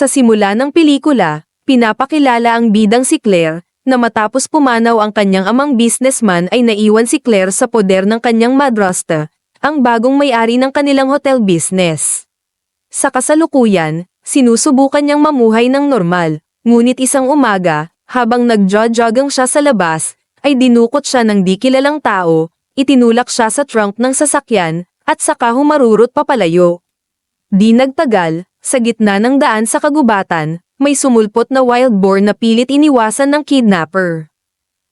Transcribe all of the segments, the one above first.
Sa simula ng pelikula, pinapakilala ang bidang si Claire, na matapos pumanaw ang kanyang amang businessman ay naiwan si Claire sa poder ng kanyang madrasta, ang bagong may-ari ng kanilang hotel business. Sa kasalukuyan, sinusubukan niyang mamuhay ng normal, ngunit isang umaga, habang nagjo-jogging siya sa labas, ay dinukot siya ng di kilalang tao, itinulak siya sa trunk ng sasakyan, at saka humarurot papalayo. Di nagtagal, sa gitna ng daan sa kagubatan, may sumulpot na wild boar na pilit iniwasan ng kidnapper.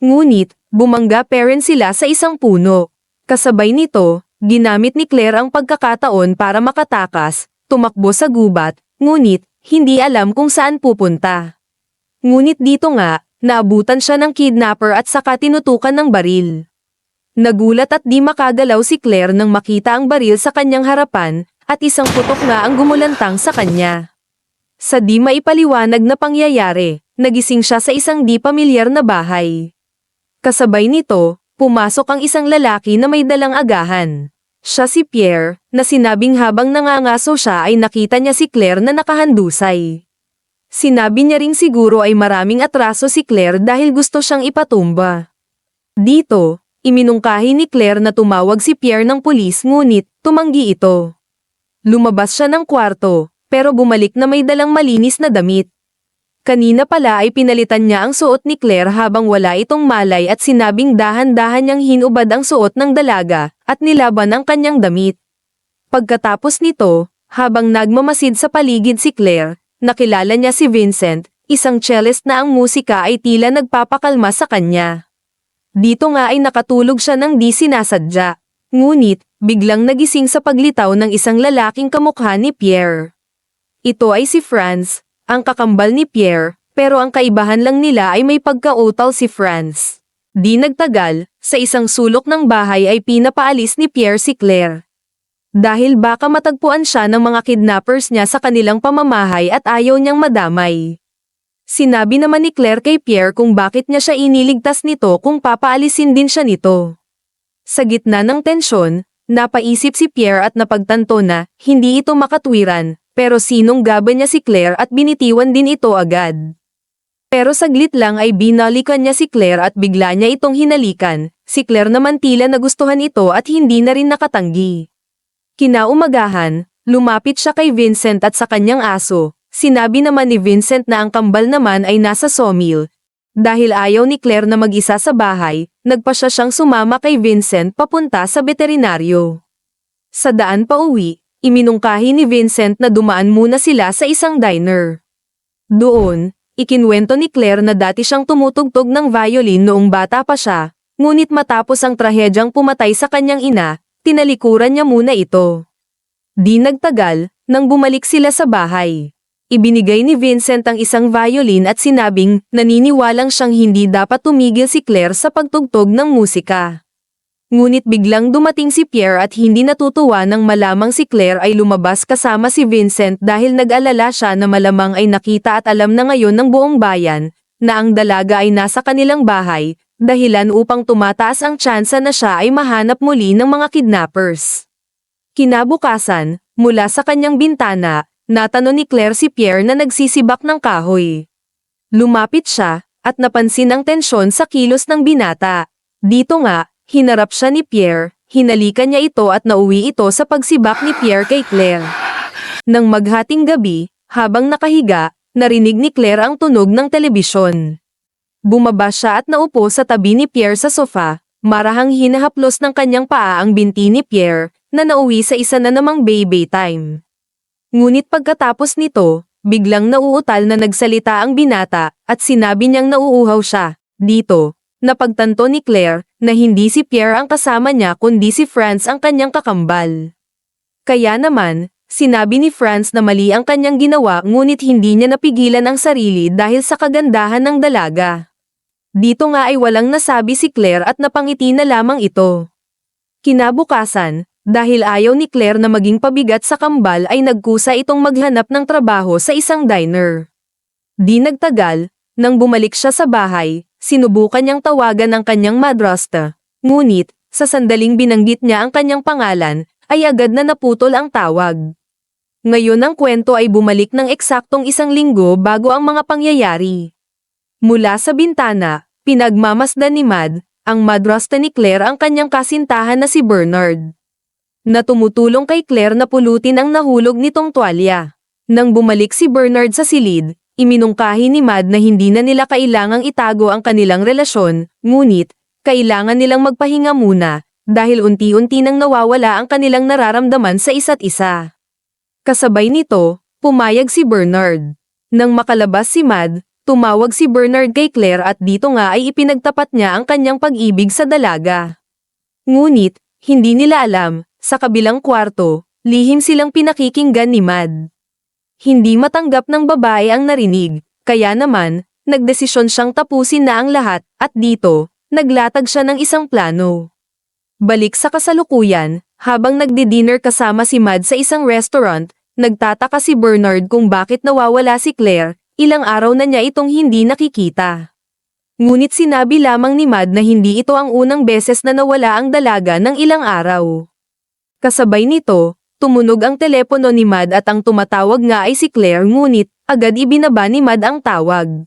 Ngunit, bumangga parent sila sa isang puno. Kasabay nito, ginamit ni Claire ang pagkakataon para makatakas, tumakbo sa gubat, ngunit, hindi alam kung saan pupunta. Ngunit dito nga, naabutan siya ng kidnapper at saka tinutukan ng baril. Nagulat at di makagalaw si Claire nang makita ang baril sa kanyang harapan, at isang putok nga ang gumulantang sa kanya. Sa di maipaliwanag na pangyayari, nagising siya sa isang di pamilyar na bahay. Kasabay nito, pumasok ang isang lalaki na may dalang agahan. Siya si Pierre, na sinabing habang nangangaso siya ay nakita niya si Claire na nakahandusay. Sinabi niya ring siguro ay maraming atraso si Claire dahil gusto siyang ipatumba. Dito, iminungkahi ni Claire na tumawag si Pierre ng pulis ngunit, tumanggi ito. Lumabas siya ng kwarto, pero bumalik na may dalang malinis na damit. Kanina pala ay pinalitan niya ang suot ni Claire habang wala itong malay at sinabing dahan-dahan niyang hinubad ang suot ng dalaga at nilaban ang kanyang damit. Pagkatapos nito, habang nagmamasid sa paligid si Claire, nakilala niya si Vincent, isang cellist na ang musika ay tila nagpapakalma sa kanya. Dito nga ay nakatulog siya ng di sinasadya. Ngunit, biglang nagising sa paglitaw ng isang lalaking kamukha ni Pierre. Ito ay si Franz, ang kakambal ni Pierre, pero ang kaibahan lang nila ay may pagkautal si Franz. Di nagtagal, sa isang sulok ng bahay ay pinapaalis ni Pierre si Claire. Dahil baka matagpuan siya ng mga kidnappers niya sa kanilang pamamahay at ayaw niyang madamay. Sinabi naman ni Claire kay Pierre kung bakit niya siya iniligtas nito kung papaalisin din siya nito. Sa gitna ng tensyon, napaisip si Pierre at napagtanto na hindi ito makatwiran, pero sinong gaba niya si Claire at binitiwan din ito agad. Pero saglit lang ay binalikan niya si Claire at bigla niya itong hinalikan, si Claire naman tila nagustuhan ito at hindi na rin nakatanggi. Kinaumagahan, lumapit siya kay Vincent at sa kanyang aso, sinabi naman ni Vincent na ang kambal naman ay nasa sawmill. Dahil ayaw ni Claire na mag-isa sa bahay, nagpa siya siyang sumama kay Vincent papunta sa veterinaryo. Sa daan pa uwi, iminungkahi ni Vincent na dumaan muna sila sa isang diner. Doon, ikinwento ni Claire na dati siyang tumutugtog ng violin noong bata pa siya, ngunit matapos ang trahedyang pumatay sa kanyang ina, tinalikuran niya muna ito. Di nagtagal, nang bumalik sila sa bahay. Ibinigay ni Vincent ang isang violin at sinabing naniniwalang siyang hindi dapat tumigil si Claire sa pagtugtog ng musika. Ngunit biglang dumating si Pierre at hindi natutuwa nang malamang si Claire ay lumabas kasama si Vincent dahil nag-alala siya na malamang ay nakita at alam na ngayon ng buong bayan na ang dalaga ay nasa kanilang bahay, dahilan upang tumataas ang tsansa na siya ay mahanap muli ng mga kidnappers. Kinabukasan, mula sa kanyang bintana, natanong ni Claire si Pierre na nagsisibak ng kahoy. Lumapit siya, at napansin ang tensyon sa kilos ng binata. Dito nga, hinarap siya ni Pierre, hinalikan niya ito at nauwi ito sa pagsibak ni Pierre kay Claire. Nang maghating gabi, habang nakahiga, narinig ni Claire ang tunog ng telebisyon. Bumaba siya at naupo sa tabi ni Pierre sa sofa, marahang hinahaplos ng kanyang paa ang binti ni Pierre, na nauwi sa isa na namang baby time. Ngunit pagkatapos nito, biglang nauutal na nagsalita ang binata, at sinabi niyang nauuhaw siya. Dito, napagtanto ni Claire, na hindi si Pierre ang kasama niya kundi si Franz ang kanyang kakambal. Kaya naman, sinabi ni Franz na mali ang kanyang ginawa ngunit hindi niya napigilan ang sarili dahil sa kagandahan ng dalaga. Dito nga ay walang nasabi si Claire at napangiti na lamang ito. Kinabukasan, dahil ayaw ni Claire na maging pabigat sa kambal ay nagkusa itong maghanap ng trabaho sa isang diner. Di nagtagal, nang bumalik siya sa bahay, sinubukan niyang tawagan ang kanyang madrasta. Ngunit, sa sandaling binanggit niya ang kanyang pangalan, ay agad na naputol ang tawag. Ngayon ang kwento ay bumalik ng eksaktong isang linggo bago ang mga pangyayari. Mula sa bintana, pinagmamasdan ni Mad, ang madrasta ni Claire ang kanyang kasintahan na si Bernard. Na tumutulong kay Claire na pulutin ang nahulog nitong tuwalya. Nang bumalik si Bernard sa silid, iminungkahi ni Mad na hindi na nila kailangang itago ang kanilang relasyon, ngunit, kailangan nilang magpahinga muna, dahil unti-unti nang nawawala ang kanilang nararamdaman sa isa't isa. Kasabay nito, pumayag si Bernard. Nang makalabas si Mad, tumawag si Bernard kay Claire at dito nga ay ipinagtapat niya ang kanyang pag-ibig sa dalaga. Ngunit, hindi nila alam, sa kabilang kwarto, lihim silang pinakikinggan ni Mad. Hindi matanggap ng babae ang narinig, kaya naman, nagdesisyon siyang tapusin na ang lahat, at dito, naglatag siya ng isang plano. Balik sa kasalukuyan, habang nagdi-dinner kasama si Mad sa isang restaurant, nagtataka si Bernard kung bakit nawawala si Claire, ilang araw na niya itong hindi nakikita. Ngunit sinabi lamang ni Mad na hindi ito ang unang beses na nawala ang dalaga ng ilang araw. Kasabay nito, tumunog ang telepono ni Mad at ang tumatawag nga ay si Claire ngunit, agad ibinaba ni Mad ang tawag.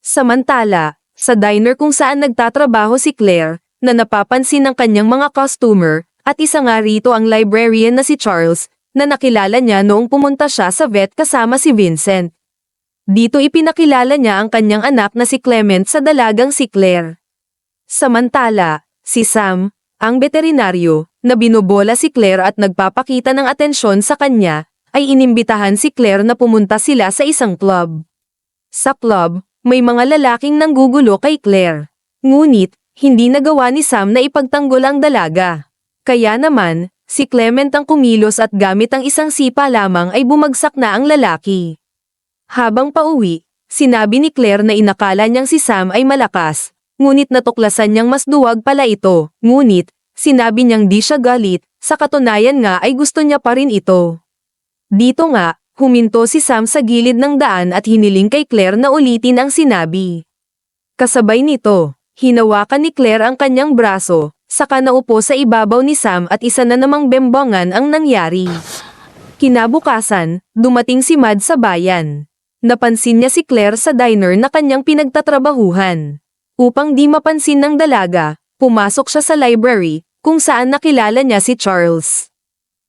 Samantala, sa diner kung saan nagtatrabaho si Claire, na napapansin ng kanyang mga customer, at isa nga rito ang librarian na si Charles, na nakilala niya noong pumunta siya sa vet kasama si Vincent. Dito ipinakilala niya ang kanyang anak na si Clement sa dalagang si Claire. Samantala, si Sam, ang veterinaryo, na binubola si Claire at nagpapakita ng atensyon sa kanya, ay inimbitahan si Claire na pumunta sila sa isang club. Sa club, may mga lalaking nanggugulo kay Claire. Ngunit, hindi nagawa ni Sam na ipagtanggol ang dalaga. Kaya naman, si Clement ang kumilos at gamit ang isang sipa lamang ay bumagsak na ang lalaki. Habang pauwi, sinabi ni Claire na inakala niyang si Sam ay malakas, ngunit natuklasan niyang mas duwag pala ito, ngunit, sinabi niyang di siya galit, sa katunayan nga ay gusto niya pa rin ito. Dito nga, huminto si Sam sa gilid ng daan at hiniling kay Claire na ulitin ang sinabi. Kasabay nito, hinawakan ni Claire ang kanyang braso, saka naupo sa ibabaw ni Sam at isa na namang bembangan ang nangyari. Kinabukasan, dumating si Mad sa bayan. Napansin niya si Claire sa diner na kanyang pinagtatrabahuhan. Upang di mapansin ng dalaga, pumasok siya sa library, kung saan nakilala niya si Charles.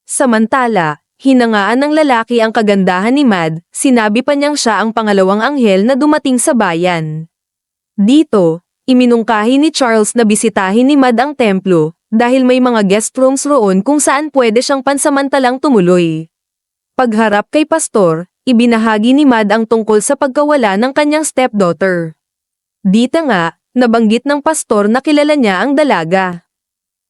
Samantala, hinangaan ng lalaki ang kagandahan ni Mad, sinabi pa niyang siya ang pangalawang anghel na dumating sa bayan. Dito, iminungkahi ni Charles na bisitahin ni Mad ang templo, dahil may mga guest rooms roon kung saan pwede siyang pansamantalang tumuloy. Pagharap kay pastor, ibinahagi ni Mad ang tungkol sa pagkawala ng kanyang stepdaughter. Dito nga, nabanggit ng pastor na kilala niya ang dalaga.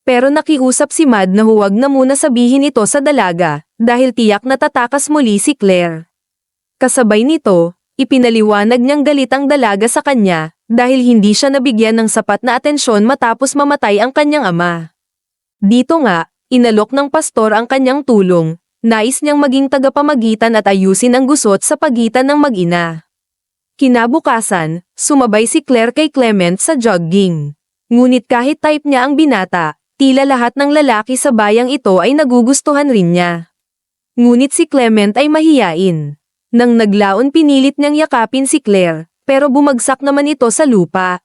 Pero nakiusap si Mad na huwag na muna sabihin ito sa dalaga, dahil tiyak na tatakas muli si Claire. Kasabay nito, ipinaliwanag niyang galit ang dalaga sa kanya, dahil hindi siya nabigyan ng sapat na atensyon matapos mamatay ang kanyang ama. Dito nga, inalok ng pastor ang kanyang tulong, nais niyang maging tagapamagitan at ayusin ang gusot sa pagitan ng mag-ina. Kinabukasan, sumabay si Claire kay Clement sa jogging. Ngunit kahit type niya ang binata, tila lahat ng lalaki sa bayang ito ay nagugustuhan rin niya. Ngunit si Clement ay mahiyain. Nang naglaon pinilit niyang yakapin si Claire, pero bumagsak naman ito sa lupa.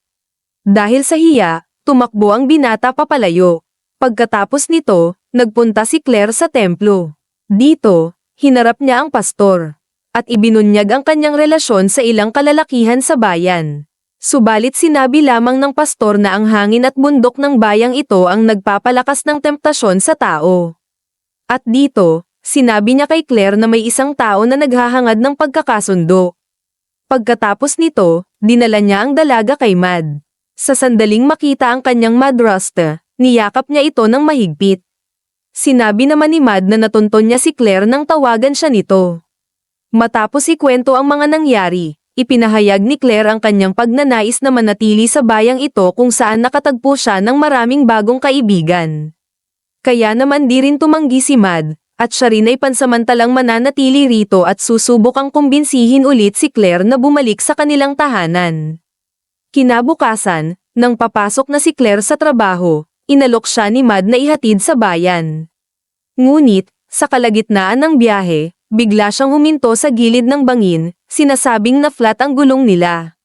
Dahil sa hiya, tumakbo ang binata papalayo. Pagkatapos nito, nagpunta si Claire sa templo. Dito, hinarap niya ang pastor. At ibinunyag ang kanyang relasyon sa ilang kalalakihan sa bayan. Subalit sinabi lamang ng pastor na ang hangin at bundok ng bayang ito ang nagpapalakas ng temptasyon sa tao. At dito, sinabi niya kay Claire na may isang tao na naghahangad ng pagkakasundo. Pagkatapos nito, dinala niya ang dalaga kay Mad. Sa sandaling makita ang kanyang madrasta, niyakap niya ito ng mahigpit. Sinabi naman ni Mad na natunton niya si Claire nang tawagan siya nito. Matapos ikwento ang mga nangyari, ipinahayag ni Claire ang kanyang pagnanais na manatili sa bayang ito kung saan nakatagpo siya ng maraming bagong kaibigan. Kaya naman di rin tumanggi si Mad, at siya rin ay pansamantalang mananatili rito at susubok ang kumbinsihin ulit si Claire na bumalik sa kanilang tahanan. Kinabukasan, nang papasok na si Claire sa trabaho, inalok siya ni Mad na ihatid sa bayan. Ngunit, sa kalagitnaan ng biyahe, bigla siyang huminto sa gilid ng bangin, sinasabing na flat ang gulong nila.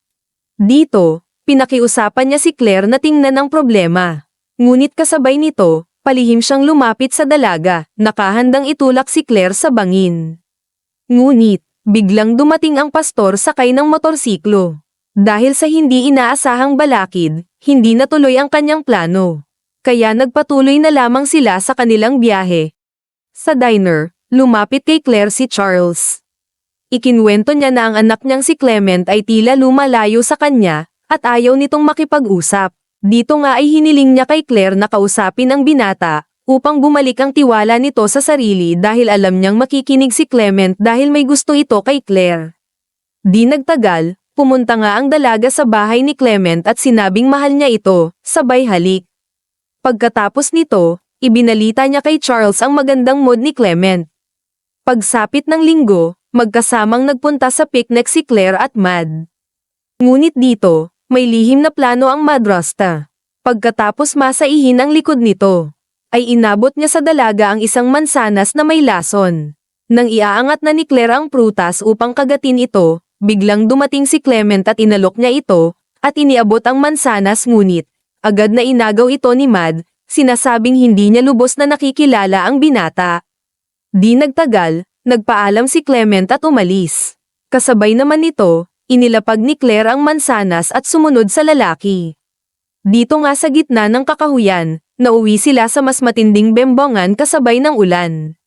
Dito, pinakiusapan niya si Claire na tingnan ang problema. Ngunit kasabay nito, palihim siyang lumapit sa dalaga, nakahandang itulak si Claire sa bangin. Ngunit, biglang dumating ang pastor sakay ng motorsiklo. Dahil sa hindi inaasahang balakid, hindi natuloy ang kanyang plano. Kaya nagpatuloy na lamang sila sa kanilang biyahe. Sa diner, lumapit kay Claire si Charles. Ikinwento niya na ang anak niyang si Clement ay tila lumalayo sa kanya, at ayaw nitong makipag-usap. Dito nga ay hiniling niya kay Claire na kausapin ang binata, upang bumalik ang tiwala nito sa sarili dahil alam niyang makikinig si Clement dahil may gusto ito kay Claire. Di nagtagal, pumunta nga ang dalaga sa bahay ni Clement at sinabing mahal niya ito, sabay halik. Pagkatapos nito, ibinalita niya kay Charles ang magandang mood ni Clement. Pagsapit ng linggo, magkasamang nagpunta sa picnic si Claire at Mad. Ngunit dito, may lihim na plano ang madrasta. Pagkatapos masaihin ang likod nito, ay inabot niya sa dalaga ang isang mansanas na may lason. Nang iaangat na ni Claire ang prutas upang kagatin ito, biglang dumating si Clement at inalok niya ito, at iniabot ang mansanas ngunit, agad na inagaw ito ni Mad, sinasabing hindi niya lubos na nakikilala ang binata. Di nagtagal, nagpaalam si Clement at umalis. Kasabay naman nito, inilapag ni Claire ang mansanas at sumunod sa lalaki. Dito nga sa gitna ng kakahuyan, nauwi sila sa mas matinding bembongan kasabay ng ulan.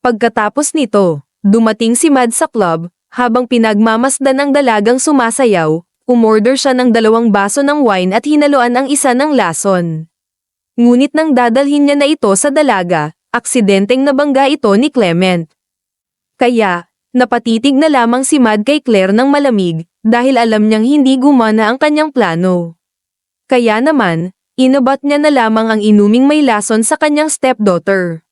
Pagkatapos nito, dumating si Mad sa club, habang pinagmamasdan ng dalagang sumasayaw, umorder siya ng dalawang baso ng wine at hinaluan ang isa ng lason. Ngunit nang dadalhin niya na ito sa dalaga, aksidenteng nabangga ito ni Clement. Kaya, napatitig na lamang si Mad kay Claire ng malamig, dahil alam niyang hindi gumana ang kanyang plano. Kaya naman, inabat niya na lamang ang inuming may lason sa kanyang stepdaughter.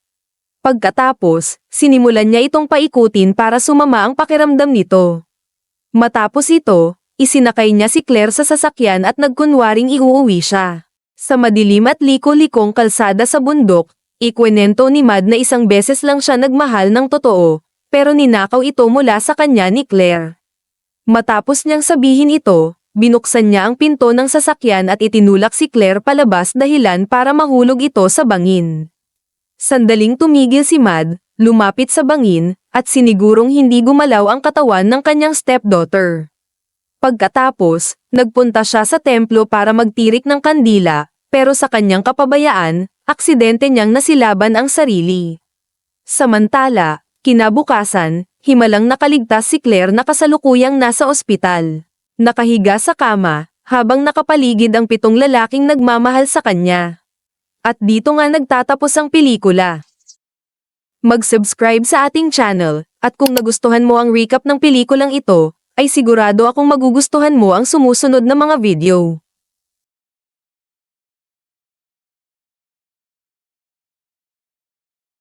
Pagkatapos, sinimulan niya itong paikutin para sumama ang pakiramdam nito. Matapos ito, isinakay niya si Claire sa sasakyan at nagkunwaring iuuwi siya. Sa madilim at liko-likong kalsada sa bundok, ikwenento ni Mad na isang beses lang siya nagmahal ng totoo, pero ninakaw ito mula sa kanya ni Claire. Matapos niyang sabihin ito, binuksan niya ang pinto ng sasakyan at itinulak si Claire palabas dahilan para mahulog ito sa bangin. Sandaling tumigil si Mad, lumapit sa bangin, at sinigurong hindi gumalaw ang katawan ng kanyang stepdaughter. Pagkatapos, nagpunta siya sa templo para magtirik ng kandila, pero sa kanyang kapabayaan, aksidente niyang nasilaban ang sarili. Samantala, kinabukasan, himalang nakaligtas si Claire na kasalukuyang nasa ospital. Nakahiga sa kama, habang nakapaligid ang pitong lalaking nagmamahal sa kanya. At dito nga nagtatapos ang pelikula. Mag-subscribe sa ating channel, at kung nagustuhan mo ang recap ng pelikulang ito, ay sigurado akong magugustuhan mo ang sumusunod na mga video.